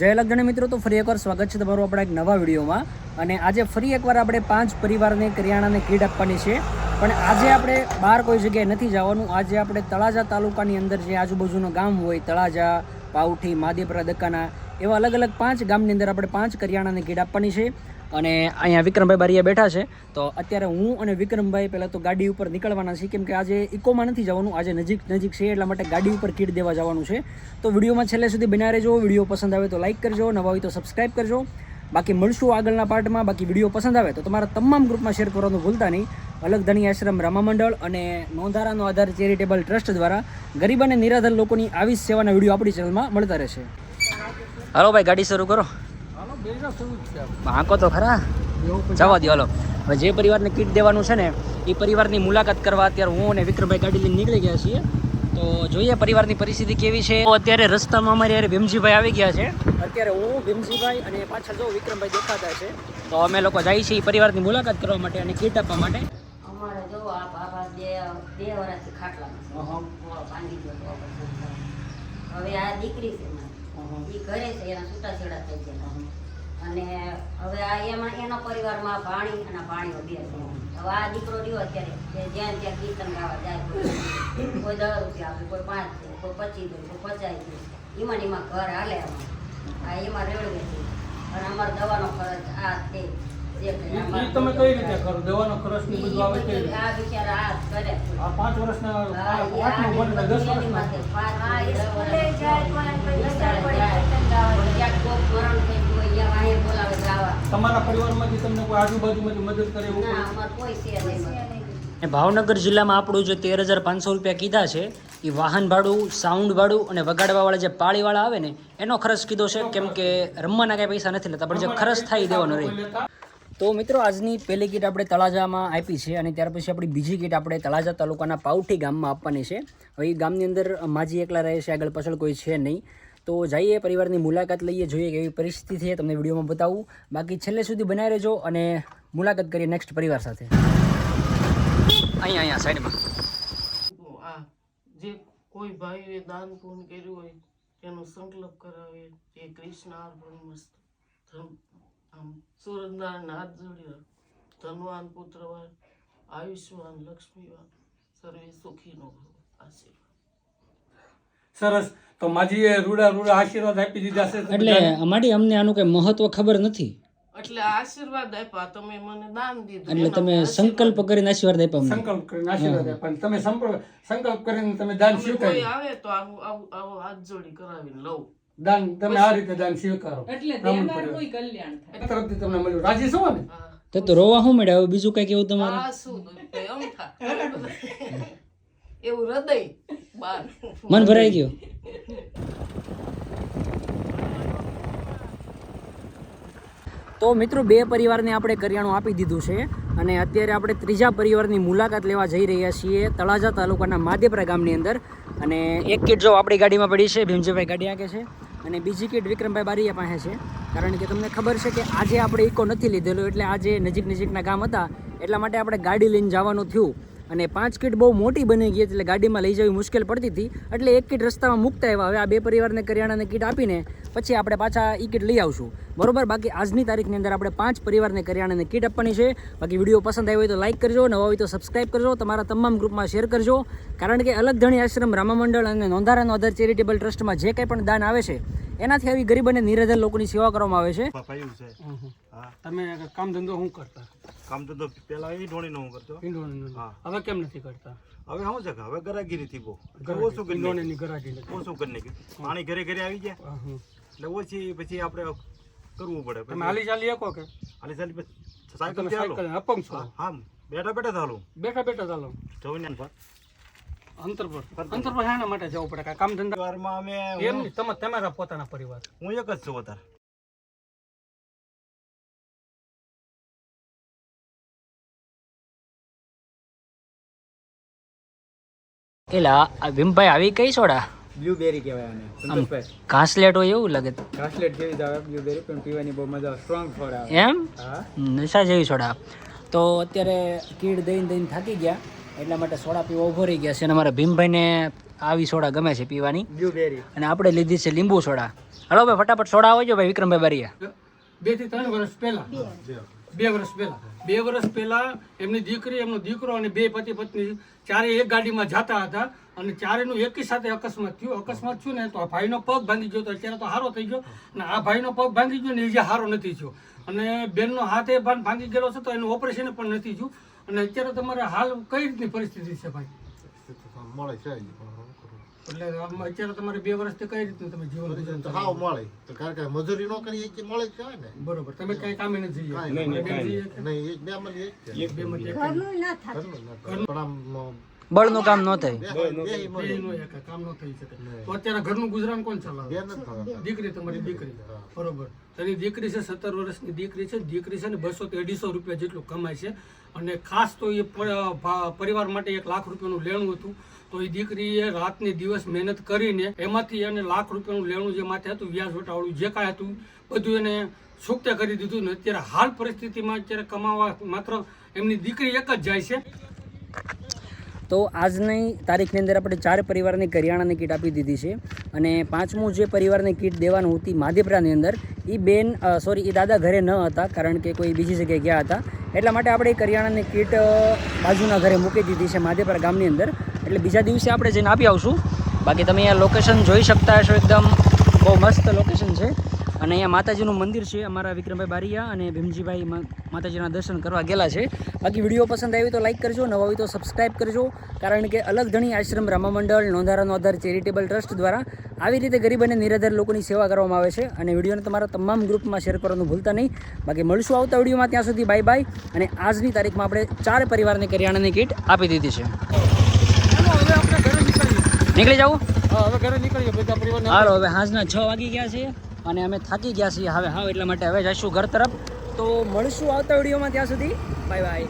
જય લગ્ન મિત્રો, તો ફરી એકવાર સ્વાગત છે તમારું આપણા એક નવા વિડીયોમાં. અને આજે ફરી એકવાર આપણે પાંચ પરિવારને કરિયાણાને કીટ આપવાની છે. પણ આજે આપણે બહાર કોઈ જગ્યાએ નથી જવાનું. આજે આપણે તળાજા તાલુકાની અંદર જે આજુબાજુનું ગામ હોય, તળાજા પાઉઠી માદેપરા દકાના, એવા અલગ અલગ પાંચ ગામની અંદર આપણે પાંચ કરિયાણાને કીટ આપવાની છે. અને અહીંયા વિક્રમભાઈ બારીયા બેઠા છે. તો અત્યારે હું અને વિક્રમભાઈ પહેલાં તો ગાડી ઉપર નીકળવાના છીએ, કેમ કે આજે ઇકોમાં નથી જવાનું, આજે નજીક નજીક છે, એટલા માટે ગાડી ઉપર કીટ દેવા જવાનું છે. તો વિડીયોમાં છેલ્લે સુધી બનાવી રહેજો, વીડિયો પસંદ આવે તો લાઇક કરજો, નવા હોય તો સબસ્ક્રાઇબ કરજો. બાકી મળશું આગળના પાર્ટમાં બાકી વીડિયો પસંદ આવે તો તમારા તમામ ગ્રુપમાં શેર કરવાનું ભૂલતા નહીં. અલગ ધણી આશ્રમ રામા મંડળ અને નોંધારાનો આધાર ચેરિટેબલ ટ્રસ્ટ દ્વારા ગરીબ અને નિરાધાર લોકોની આવી જ સેવાના વીડિયો આપણી ચેનલમાં મળતા રહેશે. હાલો ભાઈ, ગાડી શરૂ કરો. આંકો તો ખરા. જવા દો હાલો. હવે જે પરિવારને કીટ દેવાનું છે ને એ પરિવારની મુલાકાત કરવા અત્યારે હું અને વિક્રમભાઈ ગાડી લઈને નીકળી ગયા છીએ. તો જોઈએ પરિવારની પરિસ્થિતિ કેવી છે. અત્યારે રસ્તામાં અમારે યાર ભીમજીભાઈ આવી ગયા છે. અત્યારે હું ભીમજીભાઈ અને પાછળ જો વિક્રમભાઈ દેખાતા છે. તો અમે લોકો જઈએ છીએ પરિવારની મુલાકાત કરવા માટે અને કીટ આપવા માટે. અમારે જો આ બાબા બે બે વર્ષથી ખાટલામાં ભાંગી ગયો તો ઓપરેશન થયું. હવે આ દીકરી છે. ઘરે છે એના છૂટાછેડા થઈ ગયા. અને હવે આ એમાં એનો પરિવારમાં પાણી અને પાણી બે છે. હવે આ દીકરો રહ્યો અત્યારે કે જ્યાં ત્યાં કીર્તન ગાવા જાય કોઈ કોઈ દસ રૂપિયા આપે કોઈ પાંચ છે કોઈ પચીસ દે કોઈ પચાસ દે. એમાં ને એમાં ઘર હાલે આ એમાં રેડવે છે અને અમારો દવાનો ખર્ચ આ તે તમે કઈ રીતે કરો? દવાનો ખર્ચ ને બધું આવે કઈ આ બિચારા આ કરે. આ પાંચ વર્ષના ને વર્ષના. પાંચ. જાય તો કોક મરણ થઈ ગયું હોય, યા વાંહે બોલાવે તમારા પરિવારમાંથી તમને કોઈ આજુબાજુમાંથી મદદ કરે એવું ના, કોઈ? કોઈ છે નહીં. ભાવનગર જિલ્લામાં આપણું જે તેર હજાર પાંચસો રૂપિયા કીધા છે એ વાહન ભાડું સાઉન્ડ ભાડું અને વગાડવાવાળા જે પાળીવાળા આવે ને એનો ખર્ચ કીધો છે કેમ કે રમવાના કાંઈ પૈસા નથી લેતા પણ જે ખર્ચ થાય એ દેવાનો રહે તો મિત્રો આજની પહેલી કીટ આપણે તળાજામાં આપી છે અને ત્યાર પછી આપણી બીજી કીટ આપણે તળાજા તાલુકાના પાવઠી ગામમાં આપવાની છે હવે એ ગામની અંદર માજી એકલા રહે છે આગળ પાછળ કોઈ છે નહીં તો જઈએ પરિવારની મુલાકાત લઈએ જોઈએ કેવી પરિસ્થિતિ છે તમને વિડીયોમાં બતાવું. બાકી છેલ્લે સુધી બનાવી રહેજો અને મુલાકાત કરીએ નેક્સ્ટ પરિવાર સાથે. અહીંયા અહીંયા સાઈડમાં. આ જે કોઈ ભાઈએ દાન પૂર્ણ કર્યું હોય તેનો સંકલ્પ કરાવે એ કૃષ્ણ અર્પણ મસ્ત આમ સૂરજનારાયણ હાથ જોડ્યો ધનવાન પુત્રવાન આયુષ્યવાન લક્ષ્મીવાન સર્વે સુખીનો નો આશીર્વાદ. સરસ. તો માજીએ રૂડા રૂડા આશીર્વાદ આપી દીધા છે એટલે. અમારી અમને આનું કંઈ મહત્વ ખબર નથી. એટલે આશીર્વાદ આપ્યા તમે મને દાન દીધું. એટલે તમે સંકલ્પ કરીને આશીર્વાદ આપ્યા સંકલ્પ કરીને આશીર્વાદ આપ્યા. અને તમે સંપર્ક સંકલ્પ કરીને તમે દાન સ્વીકારો. કોઈ આવે તો આવું આવું આવો હાથ જોડી કરાવીને લઉં. દાન તમે આ રીતે દાન સ્વીકારો. એટલે કલ્યાણ થાય. તરફથી તમને મળ્યું. રાજી છો ને? તો તો રોવા શું મળ્યા? હવે બીજું કંઈ કેવું તમારે? એવું હૃદય બાર. મન ભરાઈ ગયું. તો મિત્રો બે પરિવારને આપણે કરિયાણું આપી દીધું છે અને અત્યારે આપણે ત્રીજા પરિવારની મુલાકાત લેવા જઈ રહ્યા છીએ તળાજા તાલુકાના માધેપરા ગામની અંદર. અને એક કીટ જો આપણી ગાડીમાં પડી છે ભીમજીભાઈ ગાડી આગે છે. અને બીજી કીટ વિક્રમભાઈ બારીયા પાસે છે. કારણ કે તમને ખબર છે કે આજે આપણે ઇકો નથી લીધેલો એટલે આજે નજીક નજીકના ગામ હતા. એટલા માટે આપણે ગાડી લઈને જવાનું થયું. અને પાંચ કીટ બહુ મોટી બની ગઈ એટલે ગાડીમાં લઈ જવી મુશ્કેલ પડતી હતી. એટલે એક કીટ રસ્તામાં મૂકતા આવ્યા હવે આ બે પરિવારને કરિયાણાની કીટ આપીને પછી આપણે પાછા ઈ કીટ લઈ આવશું. બરોબર? બાકી આજની તારીખની અંદર આપણે પાંચ પરિવારને કરિયાણાની કીટ આપવાની છે. બાકી વીડિયો પસંદ આવ્યો હોય તો લાઇક કરજો. નવા હોય તો સબસ્ક્રાઇબ કરજો. તમારા તમામ ગ્રુપમાં શેર કરજો. કારણ કે અલગ ધણી આશ્રમ રામા મંડળ અને નોંધારાનો અધર ચેરિટેબલ ટ્રસ્ટમાં જે કંઈ પણ દાન આવે છે એનાથી આવી ગરીબ અને નિરાધાર લોકોની સેવા કરવામાં આવે છે. તમે કામ ધંધો શું કરતા? કામ ધંધો પેલા એ ઢોણીનો હું કરતો. ઈંડોણીનું. હા. હવે કેમ નથી કરતા? હવે શું છે કે હવે ગરાગી નથી બહુ ઓછું કરી નાખ્યું. ઈંડોણીની ગરાગી નથી. ઓછું કરી નાખ્યું. પાણી ઘરે ઘરે આવી ગયા. એટલે ઓછી પછી આપણે કરવું પડે. તમે હાલી ચાલી શકો કે? હાલી ચાલી પછી સાયકલ સાયકલ અપંગ છો? હા બેઠા બેઠા ચાલો. બેઠા બેઠા ચાલો. જોઈને પર. અંતર પર. અંતર પર. શાના માટે જવું પડે કામ ધંધા પરિવારમાં અમે એમ તમે તમારા પોતાના પરિવાર. હું એક જ છું અત્યારે એલા આ ભીમભાઈ આવી કઈ સોડા? બ્લ્યુબેરી કહેવાય આને સંતોષભાઈ ઘાસલેટ હોય એવું લાગે ઘાસલેટ જેવી જ આવે બ્લ્યુબેરી પણ પીવાની બહુ મજા આવે સ્ટ્રોંગ ફળ આવે. એમ? હા. નશા જેવી સોડા. તો અત્યારે કીડ દઈને દઈને થાકી ગયા એટલા માટે સોડા પીવા ઊભો રહી ગયા છે અને અમારા ભીમભાઈને આવી સોડા ગમે છે પીવાની. બ્લ્યુબેરી અને આપણે લીધી છે લીંબુ સોડા. હલો ભાઈ ફટાફટ સોડા આવજો ભાઈ વિક્રમભાઈ બારીયા બેથી ત્રણ વર્ષ પહેલા. બે વર્ષ પહેલા. બે વર્ષ પહેલા એમની દીકરી, એમનો દીકરો અને બે પતિ પત્ની ચારે એક ગાડીમાં જતા હતા અને ચારેનું એકી સાથે અકસ્માત થયું. અકસ્માત થયું ને તો આ ભાઈનો પગ ભાંગી ગયો તો અત્યારે તો હારો થઈ ગયો. અને આ ભાઈનો પગ ભાંગી ગયો ને એ જે હારો નથી થયો. અને બેનનો હાથે ભાન ભાંગી ગયેલો છે તો એનું ઓપરેશન પણ નથી થયું. અને અત્યારે તમારે હાલ કઈ રીતની પરિસ્થિતિ છે ભાઈ? મળે છે એટલે અત્યારે તમારે બે વર્ષથી કઈ રીતનું તમે જીવન હાવ મળે. તો કારણ કે મજૂરી નો કરીએ કે મળે છે ને. બરોબર. તમે કઈ કામે ન જઈએ. નહીં, એક બે માં એક બે માંથી ઘરનું ના થાય. પણ આમ બળનું કામ ન થાય. કામ. ન થઈ શકે. તો અત્યારે ઘરનું ગુજરાન કોણ ચલાવે? દીકરી તમારી દીકરી. બરોબર. એની દીકરી છે સત્તર વર્ષની દીકરી છે. દીકરી છે ને બસો થી અઢીસો રૂપિયા જેટલું કમાય છે. અને ખાસ તો એ પરિવાર માટે એક લાખ રૂપિયાનું લેણું હતું. તો એ દીકરીએ રાતની દિવસ મહેનત કરીને એમાંથી એને લાખ રૂપિયાનું લેણું જે માથે હતું, વ્યાજ વટાવડું, જે કાંઈ હતું, બધું એને સુક્ત કરી દીધું ને અત્યારે હાલ પરિસ્થિતિમાં અત્યારે કમાવા માત્ર એમની દીકરી એક જ જાય છે. તો આજની તારીખની અંદર આપણે ચાર પરિવારને કરિયાણાની કીટ આપી દીધી છે અને પાંચમું જે પરિવારને કીટ દેવાનું હતી માધેપરાની અંદર એ બેન સોરી એ દાદા ઘરે ન હતા, કારણ કે કોઈ બીજી જગ્યાએ ગયા હતા. એટલા માટે આપણે કરિયાણાની કીટ બાજુના ઘરે મૂકી દીધી છે માધેપરા ગામની અંદર. એટલે બીજા દિવસે આપણે જઈને આપી આવશું. બાકી તમે અહીંયા લોકેશન જોઈ શકતા હશો એકદમ બહુ મસ્ત લોકેશન છે. અને અહીંયા માતાજીનું મંદિર છે, અમારા વિક્રમભાઈ બારિયા અને ભીમજીભાઈ માતાજીના દર્શન કરવા ગયેલા છે. બાકી વીડિયો પસંદ આવી તો લાઈક કરજો, નવા હોય તો સબસ્ક્રાઈબ કરજો. કારણ કે અલગ ધણી આશ્રમ રામા મંડળ નોંધારાનો આધાર ચેરિટેબલ ટ્રસ્ટ દ્વારા આવી રીતે ગરીબ અને નિરાધાર લોકોની સેવા કરવામાં આવે છે. અને વિડીયોને તમારા તમામ ગ્રુપમાં શેર કરવાનું ભૂલતા નહીં. બાકી મળશું આવતા વિડીયોમાં, ત્યાં સુધી બાય બાય અને આજની તારીખમાં આપણે ચાર પરિવારને કરિયાણાની કીટ આપી દીધી છે હવે આપણે ઘરે નીકળીએ નીકળી જવું હા, હવે ઘરે નીકળીએ બધા પરિવાર હાલો હવે સાંજના છ વાગી ગયા છે અને અમે થાકી ગયા છીએ. હવે હા એટલા માટે હવે જઈશું ઘર તરફ. તો મળશું આવતા વિડીયોમાં ત્યાં સુધી. Bye bye.